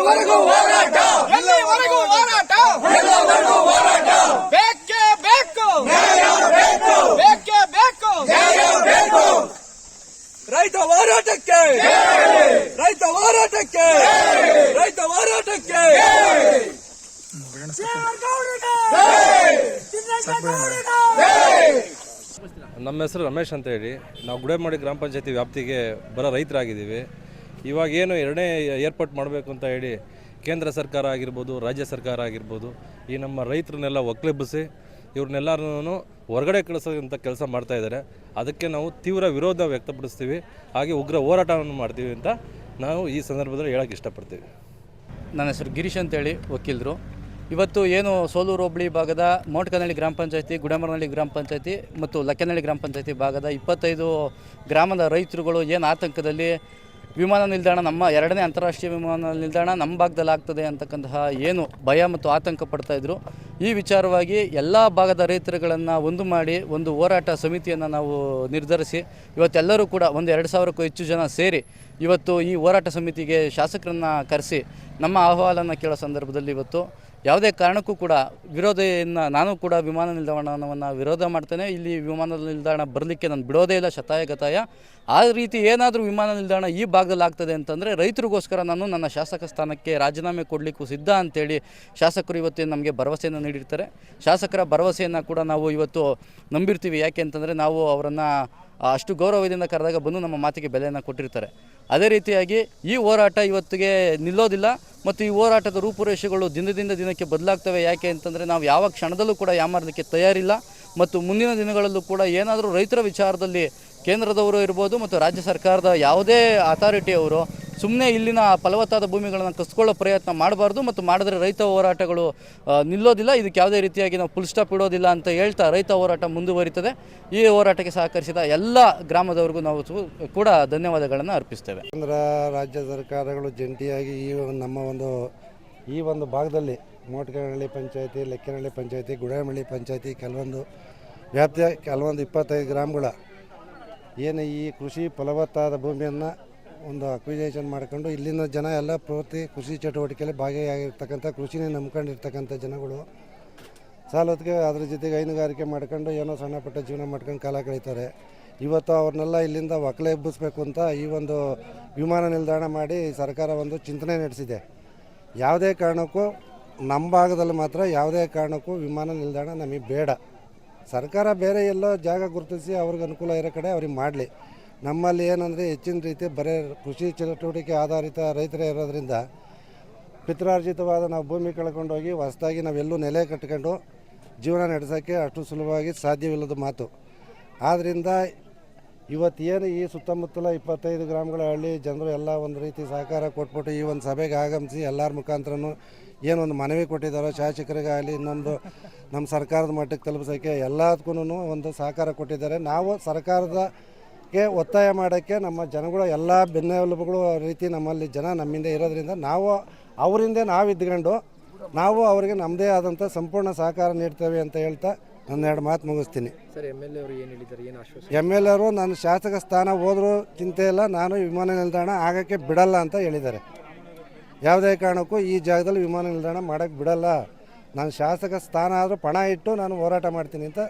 ಎಲ್ಲವರೆಗೂ ಹೋರಾಟ. ಎಲ್ಲವರೆಗೂ ಹೋರಾಟ. ಎಲ್ಲವರೆಗೂ ಹೋರಾಟ. ಬೇಕೇ ಬೇಕು. ಬೇಕು. ಬೇಕೇ ಬೇಕು. ಬೇಕು. ರೈತ ಹೋರಾಟಕ್ಕೆ. ರೈತ ಹೋರಾಟಕ್ಕೆ. ರೈತ ಹೋರಾಟಕ್ಕೆ. ನಮ್ಮ ಹೆಸರು ರಮೇಶ್ ಅಂತ ಹೇಳಿ. ನಾವು ಗುಡೇಮಡಿ ಗ್ರಾಮ ಪಂಚಾಯತಿ ವ್ಯಾಪ್ತಿಗೆ ಬರೋ ರೈತರಾಗಿದ್ದೀವಿ. ಇವಾಗ ಏನು ಎರಡನೇ ಏರ್ಪೋರ್ಟ್ ಮಾಡಬೇಕು ಅಂತ ಹೇಳಿ ಕೇಂದ್ರ ಸರ್ಕಾರ ಆಗಿರ್ಬೋದು, ರಾಜ್ಯ ಸರ್ಕಾರ ಆಗಿರ್ಬೋದು, ಈ ನಮ್ಮ ರೈತರನ್ನೆಲ್ಲ ಒಕ್ಲೆಬ್ಬಿಸಿ ಇವ್ರನ್ನೆಲ್ಲರೂ ಹೊರಗಡೆ ಕಳಿಸೋದಂಥ ಕೆಲಸ ಮಾಡ್ತಾ ಇದ್ದಾರೆ. ಅದಕ್ಕೆ ನಾವು ತೀವ್ರ ವಿರೋಧ ವ್ಯಕ್ತಪಡಿಸ್ತೀವಿ. ಹಾಗೆ ಉಗ್ರ ಹೋರಾಟವನ್ನು ಮಾಡ್ತೀವಿ ಅಂತ ನಾವು ಈ ಸಂದರ್ಭದಲ್ಲಿ ಹೇಳೋಕ್ಕೆ ಇಷ್ಟಪಡ್ತೀವಿ. ನನ್ನ ಹೆಸರು ಗಿರೀಶ್ ಅಂತೇಳಿ ವಕೀಲರು. ಇವತ್ತು ಏನು ಸೋಲೂರು ಹೋಬಳಿ ಭಾಗದ ಮೋಟ್ಕನಹಳ್ಳಿ ಗ್ರಾಮ ಪಂಚಾಯತಿ, ಗುಡಮರನಹಳ್ಳಿ ಗ್ರಾಮ ಪಂಚಾಯತಿ ಮತ್ತು ಲಕ್ಕನಹಳ್ಳಿ ಗ್ರಾಮ ಪಂಚಾಯತಿ ಭಾಗದ ಇಪ್ಪತ್ತೈದು ಗ್ರಾಮದ ರೈತರುಗಳು ಏನು ಆತಂಕದಲ್ಲಿ ವಿಮಾನ ನಿಲ್ದಾಣ, ನಮ್ಮ ಎರಡನೇ ಅಂತಾರಾಷ್ಟ್ರೀಯ ವಿಮಾನ ನಿಲ್ದಾಣ ನಮ್ಮ ಭಾಗದಲ್ಲಿ ಆಗ್ತದೆ ಅಂತಕ್ಕಂತಹ ಏನು ಭಯ ಮತ್ತು ಆತಂಕ ಪಡ್ತಾ ಇದ್ರು. ಈ ವಿಚಾರವಾಗಿ ಎಲ್ಲ ಭಾಗದ ರೈತರುಗಳನ್ನು ಒಂದು ಮಾಡಿ ಒಂದು ಹೋರಾಟ ಸಮಿತಿಯನ್ನು ನಾವು ನಿರ್ಧರಿಸಿ ಇವತ್ತೆಲ್ಲರೂ ಕೂಡ ಒಂದು ಎರಡು ಸಾವಿರಕ್ಕೂ ಹೆಚ್ಚು ಜನ ಸೇರಿ ಇವತ್ತು ಈ ಹೋರಾಟ ಸಮಿತಿಗೆ ಶಾಸಕರನ್ನು ಕರೆಸಿ ನಮ್ಮ ಅಹವಾಲನ್ನು ಕೇಳೋ ಸಂದರ್ಭದಲ್ಲಿ ಇವತ್ತು ಯಾವುದೇ ಕಾರಣಕ್ಕೂ ಕೂಡ ವಿರೋಧೆಯನ್ನು ನಾನು ಕೂಡ ವಿಮಾನ ನಿಲ್ದಾಣವನ್ನು ವಿರೋಧ ಮಾಡ್ತೇನೆ. ಇಲ್ಲಿ ವಿಮಾನ ನಿಲ್ದಾಣ ಬರಲಿಕ್ಕೆ ನಾನು ಬಿಡೋದೇ ಇಲ್ಲ, ಶತಾಯ ಗತಾಯ. ಆ ರೀತಿ ಏನಾದರೂ ವಿಮಾನ ನಿಲ್ದಾಣ ಈ ಭಾಗದಲ್ಲಿ ಆಗ್ತದೆ ಅಂತಂದರೆ ರೈತರಿಗೋಸ್ಕರ ನಾನು ನನ್ನ ಶಾಸಕ ಸ್ಥಾನಕ್ಕೆ ರಾಜೀನಾಮೆ ಕೊಡಲಿಕ್ಕೂ ಸಿದ್ಧ ಅಂತೇಳಿ ಶಾಸಕರು ಇವತ್ತು ನಮಗೆ ಭರವಸೆಯನ್ನು ನೀಡಿರ್ತಾರೆ. ಶಾಸಕರ ಭರವಸೆಯನ್ನು ಕೂಡ ನಾವು ಇವತ್ತು ನಂಬಿರ್ತೀವಿ. ಯಾಕೆ ಅಂತಂದರೆ ನಾವು ಅವರನ್ನು ಅಷ್ಟು ಗೌರವದಿಂದ ಕರೆದಾಗ ಬಂದು ನಮ್ಮ ಮಾತಿಗೆ ಬೆಲೆಯನ್ನು ಕೊಟ್ಟಿರ್ತಾರೆ. ಅದೇ ರೀತಿಯಾಗಿ ಈ ಹೋರಾಟ ಇವತ್ತಿಗೆ ನಿಲ್ಲೋದಿಲ್ಲ ಮತ್ತು ಈ ಹೋರಾಟದ ರೂಪುರೇಷೆಗಳು ದಿನದಿಂದ ದಿನಕ್ಕೆ ಬದಲಾಗ್ತವೆ. ಯಾಕೆ ಅಂತಂದರೆ ನಾವು ಯಾವ ಕ್ಷಣದಲ್ಲೂ ಕೂಡ ಯಾಮಾರಲಿಕ್ಕೆ ತಯಾರಿಲ್ಲ ಮತ್ತು ಮುಂದಿನ ದಿನಗಳಲ್ಲೂ ಕೂಡ ಏನಾದರೂ ರೈತರ ವಿಚಾರದಲ್ಲಿ ಕೇಂದ್ರದವರು ಇರ್ಬೋದು ಮತ್ತು ರಾಜ್ಯ ಸರ್ಕಾರದ ಯಾವುದೇ ಅಥಾರಿಟಿಯವರು ಸುಮ್ಮನೆ ಇಲ್ಲಿನ ಫಲವತ್ತಾದ ಭೂಮಿಗಳನ್ನು ಕಸ್ಕೊಳ್ಳೋ ಪ್ರಯತ್ನ ಮಾಡಬಾರ್ದು ಮತ್ತು ಮಾಡಿದ್ರೆ ರೈತ ಹೋರಾಟಗಳು ನಿಲ್ಲೋದಿಲ್ಲ. ಇದಕ್ಕೆ ಯಾವುದೇ ರೀತಿಯಾಗಿ ನಾವು ಫುಲ್ ಸ್ಟಾಪ್ ಇಡೋದಿಲ್ಲ ಅಂತ ಹೇಳ್ತಾ ರೈತ ಹೋರಾಟ ಮುಂದುವರಿತದೆ. ಈ ಹೋರಾಟಕ್ಕೆ ಸಹಕರಿಸಿದ ಎಲ್ಲ ಗ್ರಾಮದವರಿಗೂ ನಾವು ಕೂಡ ಧನ್ಯವಾದಗಳನ್ನು ಅರ್ಪಿಸ್ತೇವೆ. ಕೇಂದ್ರ ರಾಜ್ಯ ಸರ್ಕಾರಗಳು ಜಂಟಿಯಾಗಿ ಈ ನಮ್ಮ ಒಂದು, ಈ ಒಂದು ಭಾಗದಲ್ಲಿ ಮೋಟ್ಕನಹಳ್ಳಿ ಪಂಚಾಯತಿ, ಲೆಕ್ಕನಹಳ್ಳಿ ಪಂಚಾಯತಿ ಗುಡಮಳ್ಳಿ ಪಂಚಾಯತಿ ಕೆಲವೊಂದು ವ್ಯಾಪ್ತಿಯ, ಕೆಲವೊಂದು ಇಪ್ಪತ್ತೈದು ಗ್ರಾಮಗಳ ಏನು ಈ ಕೃಷಿ ಫಲವತ್ತಾದ ಭೂಮಿಯನ್ನು ಒಂದು ಅಕ್ವಿಜೇಷನ್ ಮಾಡ್ಕೊಂಡು ಇಲ್ಲಿನ ಜನ ಎಲ್ಲ ಪೂರ್ತಿ ಕೃಷಿ ಚಟುವಟಿಕೆಯಲ್ಲಿ ಭಾಗಿಯಾಗಿರ್ತಕ್ಕಂಥ ಕೃಷಿನೇ ನಂಬ್ಕೊಂಡಿರ್ತಕ್ಕಂಥ ಜನಗಳು. ಸಾಲದಕ್ಕೆ ಅದ್ರ ಜೊತೆಗೆ ಹೈನುಗಾರಿಕೆ ಮಾಡ್ಕೊಂಡು ಏನೋ ಸಣ್ಣ ಪುಟ್ಟ ಜೀವನ ಮಾಡ್ಕೊಂಡು ಕಾಲ ಕಳೀತಾರೆ. ಇವತ್ತು ಅವ್ರನ್ನೆಲ್ಲ ಇಲ್ಲಿಂದ ಒಕ್ಕಲೆ ಎಬ್ಬಿಸ್ಬೇಕು ಅಂತ ಈ ಒಂದು ವಿಮಾನ ನಿಲ್ದಾಣ ಮಾಡಿ ಸರ್ಕಾರ ಒಂದು ಚಿಂತನೆ ನಡೆಸಿದೆ. ಯಾವುದೇ ಕಾರಣಕ್ಕೂ ನಮ್ಮ ಭಾಗದಲ್ಲಿ ಮಾತ್ರ ಯಾವುದೇ ಕಾರಣಕ್ಕೂ ವಿಮಾನ ನಿಲ್ದಾಣ ನಮಗೆ ಬೇಡ. ಸರ್ಕಾರ ಬೇರೆ ಎಲ್ಲೋ ಜಾಗ ಗುರುತಿಸಿ ಅವ್ರಿಗೆ ಅನುಕೂಲ ಇರೋ ಕಡೆ ಅವ್ರಿಗೆ ಮಾಡಲಿ. ನಮ್ಮಲ್ಲಿ ಏನಂದರೆ ಹೆಚ್ಚಿನ ರೀತಿ ಬರೀ ಕೃಷಿ ಚಟುವಟಿಕೆ ಆಧಾರಿತ ರೈತರೇ ಇರೋದ್ರಿಂದ ಪಿತ್ರಾರ್ಜಿತವಾದ ನಾವು ಭೂಮಿ ಕಳ್ಕೊಂಡೋಗಿ ಹೊಸದಾಗಿ ನಾವೆಲ್ಲೂ ನೆಲೆ ಕಟ್ಕೊಂಡು ಜೀವನ ನಡೆಸೋಕ್ಕೆ ಅಷ್ಟು ಸುಲಭವಾಗಿ ಸಾಧ್ಯವಿಲ್ಲದ ಮಾತು. ಆದ್ದರಿಂದ ಇವತ್ತೇನು ಈ ಸುತ್ತಮುತ್ತಲ ಇಪ್ಪತ್ತೈದು ಗ್ರಾಮಗಳ ಹಳ್ಳಿ ಜನರು ಎಲ್ಲ ಒಂದು ರೀತಿ ಸಹಕಾರ ಕೊಟ್ಬಿಟ್ಟು ಈ ಒಂದು ಸಭೆಗೆ ಆಗಮಿಸಿ ಎಲ್ಲರ ಮುಖಾಂತರನು ಏನೊಂದು ಮನವಿ ಕೊಟ್ಟಿದ್ದಾರೋ ಶಾಸಕರಿಗಾಗಲಿ ಇನ್ನೊಂದು ನಮ್ಮ ಸರ್ಕಾರದ ಮಟ್ಟಕ್ಕೆ ತಲುಪಿಸೋಕ್ಕೆ ಎಲ್ಲದಕ್ಕೂ ಒಂದು ಸಹಕಾರ ಕೊಟ್ಟಿದ್ದಾರೆ. ನಾವು ಸರ್ಕಾರದಕ್ಕೆ ಒತ್ತಾಯ ಮಾಡೋಕ್ಕೆ ನಮ್ಮ ಜನಗಳು ಎಲ್ಲ ಬೆನ್ನೆಲುಬುಗಳು ರೀತಿ ನಮ್ಮಲ್ಲಿ ಜನ ನಮ್ಮಿಂದ ಇರೋದ್ರಿಂದ ನಾವು ಅವರಿಂದ ನಾವು ಇದ್ಕೊಂಡು ನಾವು ಅವರಿಗೆ ನಮ್ಮದೇ ಆದಂಥ ಸಂಪೂರ್ಣ ಸಹಕಾರ ನೀಡ್ತೇವೆ ಅಂತ ಹೇಳ್ತಾ ನನ್ನ ಎರಡು ಮಾತು ಮುಗಿಸ್ತೀನಿ. ಸರ್ ಎಂ ಎಲ್ ಎ ಅವರು ಏನು ಹೇಳಿದ್ದಾರೆ? ಏನು ಆಶ್ವಾಸ ಎಂ ಎಲ್ ಅವರು ನನ್ನ ಶಾಸಕ ಸ್ಥಾನ ಹೋದರೂ ಚಿಂತೆ ಇಲ್ಲ ನಾನು ವಿಮಾನ ನಿಲ್ದಾಣ ಆಗೋಕ್ಕೆ ಬಿಡಲ್ಲ ಅಂತ ಹೇಳಿದ್ದಾರೆ. ಯಾವುದೇ ಕಾರಣಕ್ಕೂ ಈ ಜಾಗದಲ್ಲಿ ವಿಮಾನ ನಿಲ್ದಾಣ ಮಾಡೋಕ್ಕೆ ಬಿಡಲ್ಲ. ನಾನು ಶಾಸಕ ಸ್ಥಾನ ಆದರೂ ಪಣ ಇಟ್ಟು ನಾನು ಹೋರಾಟ ಮಾಡ್ತೀನಿ ಅಂತ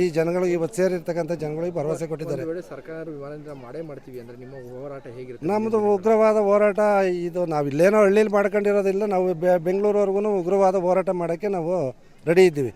ಈ ಜನಗಳಿಗೆ ಇವತ್ತು ಸೇರಿರ್ತಕ್ಕಂಥ ಜನಗಳಿಗೆ ಭರವಸೆ ಕೊಟ್ಟಿದ್ದಾರೆ. ವೇಳೆ ಸರ್ಕಾರ ವಿಮಾನ ಮಾಡೇ ಮಾಡ್ತೀವಿ ಅಂದರೆ ನಿಮ್ಮ ಹೋರಾಟ ಹೇಗಿರುತ್ತೆ? ನಮ್ಮದು ಉಗ್ರವಾದ ಹೋರಾಟ ಇದು ನಾವು ಇಲ್ಲೇನೋ ಹಳ್ಳಿಲಿ ಮಾಡ್ಕೊಂಡಿರೋದಿಲ್ಲ ನಾವು ಬೆಂಗಳೂರವರೆಗೂ ಉಗ್ರವಾದ ಹೋರಾಟ ಮಾಡೋಕ್ಕೆ ನಾವು ರೆಡಿ ಇದ್ದೀವಿ.